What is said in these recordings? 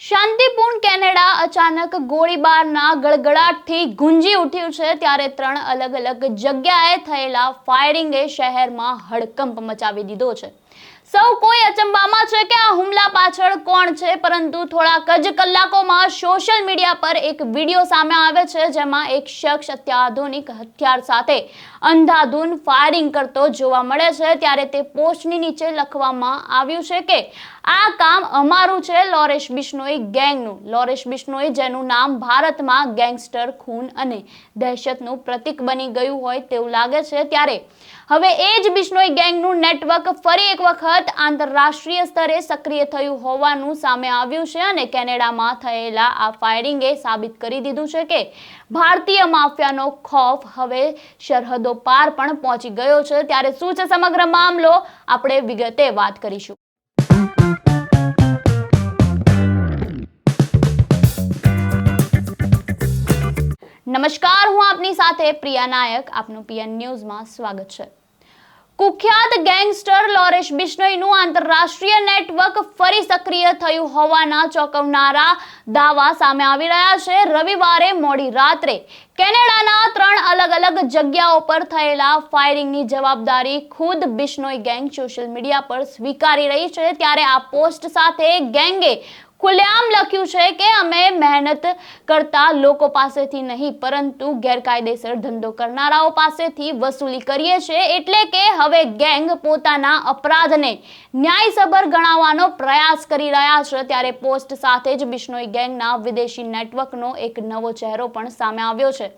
શાંતિપૂર્ણ કેનેડા અચાનક ગોળીબારના ગળગડાટથી ગુંજી ઉઠ્યું છે, ત્યારે ત્રણ અલગ અલગ જગ્યાએ થયેલા ફાયરિંગે શહેરમાં હડકંપ મચાવી દીધો છે. સૌ કોઈ અચંબામાં છે કે આ હુમલા પાછળ કોણ છે, પરંતુ થોડાક જ કલાકોમાં સોશિયલ મીડિયા પર એક વીડિયો સામે આવે છે, જેમાં એક શખ્સ અત્યાધુનિક હથિયાર સાથે અંધાધૂન ફાયરિંગ કરતો જોવા મળે છે. ત્યારે તે પોસ્ટની નીચે લખવામાં આવ્યું છે કે, આ કામ અમારું છે લોરેશ બિશ્નોઈ ગેંગનું. લોરેશ બિશ્નોઈ, જેનું નામ ભારતમાં ગેંગસ્ટર ખૂન અને દહેશતનું પ્રતીક બની ગયું હોય તેવું લાગે છે. ત્યારે હવે એ જ બિશ્નોઈ ગેંગનું નેટવર્ક ફરી એક વખત આંતરરાષ્ટ્રીય સ્તરે સક્રિય થયું હોવાનું સામે આવ્યું છે અને કેનેડામાં થયેલા આ ફાયરિંગે સાબિત કરી દીધું છે કે ભારતીય માફિયાનો ખોફ હવે સરહદો પાર પણ પહોંચી ગયો છે. ત્યારે શું છે સમગ્ર મામલો? આપણે વિગતે વાત કરીશું. નમસ્કાર, હું આપની સાથે પ્રિયા નાયક. આપનું પીએન ન્યૂઝમાં સ્વાગત છે. કુખ્યાત ગેંગસ્ટર લોરેશ બિશ્નોઈનું આંતરરાષ્ટ્રીય નેટવર્ક ફરી સક્રિય થયું હોવાના ચોંકાવનારા દાવા સામે આવી રહ્યા છે. રવિવારે મોડી રાત્રે કેનેડાના ત્રણ અલગ અલગ જગ્યાઓ પર થયેલા ફાયરિંગની જવાબદારી ખુદ બિશ્નોઈ ગેંગ સોશિયલ મીડિયા પર સ્વીકારી રહી છે. ત્યારે આ પોસ્ટ સાથે ગેંગે ખુલ્લેઆમ લખ્યું છે કે અમે મહેનત કરતા લોકો પાસેથી નહીં, પરંતુ ગેરકાયદેસર ધંધો કરનારાઓ પાસેથી વસૂલી કરીએ છીએ એટલે કે હવે ગેંગ પોતાના અપરાધને ન્યાયસભર ગણાવવાનો પ્રયાસ કરી રહ્યા છે. ત્યારે પોસ્ટ સાથે જ બિશ્નોઈ ગેંગના વિદેશી નેટવર્કનો એક નવો ચહેરો પણ સામે આવ્યો છે.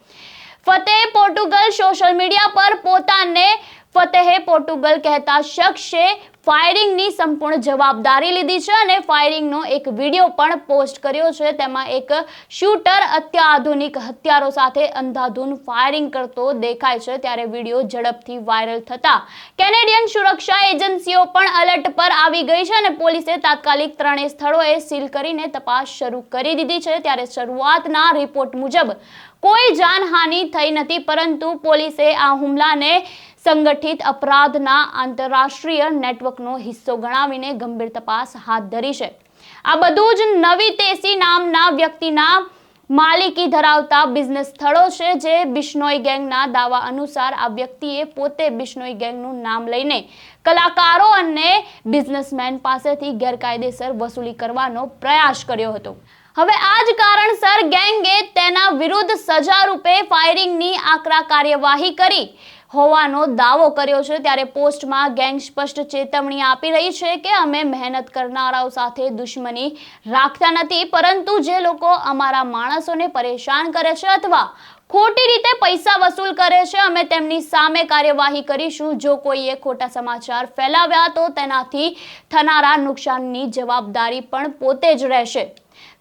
ફતેહ પોર્ટુગલ સોશિયલ મીડિયા પર પોતાને ફતેહે પોર્ટુગલ કહેતા શખ્સે ફાયરિંગની સંપૂર્ણ જવાબદારી લીધી છે અને ફાયરિંગનો એક વીડિયો પણ પોસ્ટ કર્યો છે. તેમાં એક શૂટર અત્યાધુનિક હથિયારો સાથે અંધાધૂન ફાયરિંગ કરતો દેખાય છે. ત્યારે વીડિયો ઝડપથી વાયરલ થતા કેનેડિયન સુરક્ષા એજન્સીઓ પણ એલર્ટ પર આવી ગઈ છે અને પોલીસે તાત્કાલિક ત્રણેય સ્થળોએ સીલ કરીને તપાસ શરૂ કરી દીધી છે. ત્યારે શરૂઆતના રિપોર્ટ મુજબ કોઈ જાનહાનિ થઈ નથી, પરંતુ પોલીસે આ હુમલાને સંગઠિત અપરાધના આંતરરાષ્ટ્રીય નેટવર્કનો હિસ્સો ગણાવીને ગંભીર તપાસ હાથ ધરી છે. આ બધું જ નવી તેસી નામના વ્યક્તિના માલિકી ધરાવતા બિઝનેસ સ્થળો છે જે બિશ્નોઈ ગેંગના દાવા અનુસાર આ વ્યક્તિએ પોતે બિશ્નોઈ ગેંગનું નામ લઈને કલાકારો અને બિઝનેસમેન પાસેથી ગેરકાયદેસર વસૂલી કરવાનો પ્રયાસ કર્યો હતો. હવે આ જ કારણસર ગેંગે તેના વિરુદ્ધ સજા રૂપે ફાયરિંગની આકરા કાર્યવાહી કરી. હોવાનો દાવો કર્યો છે ત્યારે પોસ્ટમાં ગેંગ સ્પષ્ટ ચેતવણી આપી રહી છે કે અમે મહેનત કરનારાઓ સાથે દુશ્મની રાખતા નથી, પરંતુ જે લોકો અમારા માણસોને પરેશાન કરે છે અથવા ખોટી રીતે પૈસા વસૂલ કરે છે, અમે તેમની સામે કાર્યવાહી કરીશું. જો કોઈએ ખોટા સમાચાર ફેલાવ્યા તો તેનાથી થનારા નુકસાનની જવાબદારી પણ પોતે જ રહેશે.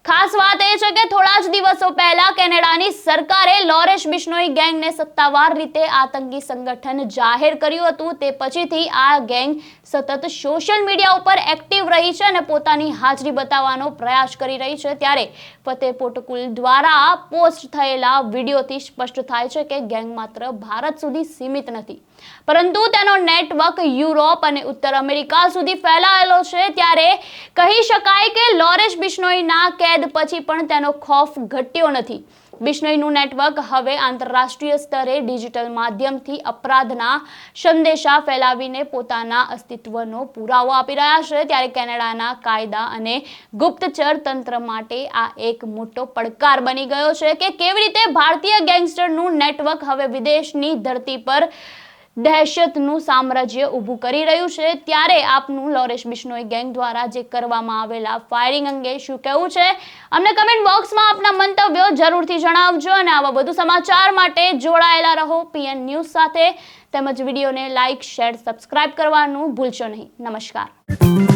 ખાસ વાત એ છે કે થોડા જ દિવસો પહેલા કેનેડાની સરકારે લોરેશ બિશ્નોઈ ગેંગને સત્તાવાર રીતે આતંકી સંગઠન જાહેર કર્યું હતું. તે પછીથી આ ગેંગ સતત સોશિયલ મીડિયા ઉપર એક્ટિવ રહી છે અને પોતાની હાજરી બતાવવાનો પ્રયાસ કરી રહી છે. ત્યારે ફતેહ પોર્ટુગલ દ્વારા પોસ્ટ થયેલા વિડીયોથી સ્પષ્ટ થાય છે કે ગેંગ માત્ર ભારત સુધી સીમિત નથી. પરંતુ તેનો નેટવર્ક યુરોપ અને ઉત્તર અમેરિકા સુધી ફેલાયેલો છે. ત્યારે કહી શકાય કે લોરેશ બિશ્નોઈના કેદ પછી પણ તેનો ખોફ ઘટ્યો નથી. બિશ્નોઈનું નેટવર્ક હવે આંતરરાષ્ટ્રીય સ્તરે ડિજિટલ માધ્યમથી અપરાધના સંદેશા ફેલાવીને પોતાના અસ્તિત્વનો પુરાવો આપી રહ્યા છે. ત્યારે કેનેડાના કાયદા અને ગુપ્તચર તંત્ર માટે આ એક મોટો પડકાર બની ગયો છે કે કેવી રીતે ભારતીય ગેંગસ્ટરનું નેટવર્ક હવે વિદેશની ધરતી પર દહેશતનું સામ્રાજ્ય ઊભું કરી રહ્યું છે. ત્યારે આપનું લોરેશ બિશ્નોઈ ગેંગ દ્વારા જે કરવામાં આવેલા ફાયરિંગ અંગે શું કહેવું છે? અમને કમેન્ટ બોક્સમાં આપના મંતવ્યો જરૂરથી જણાવજો અને આવા વધુ સમાચાર માટે જોડાયેલા રહો પીએન ન્યૂઝ સાથે. તેમજ વિડીયોને લાઇક શેર સબસ્ક્રાઇબ કરવાનું ભૂલશો નહીં. નમસ્કાર.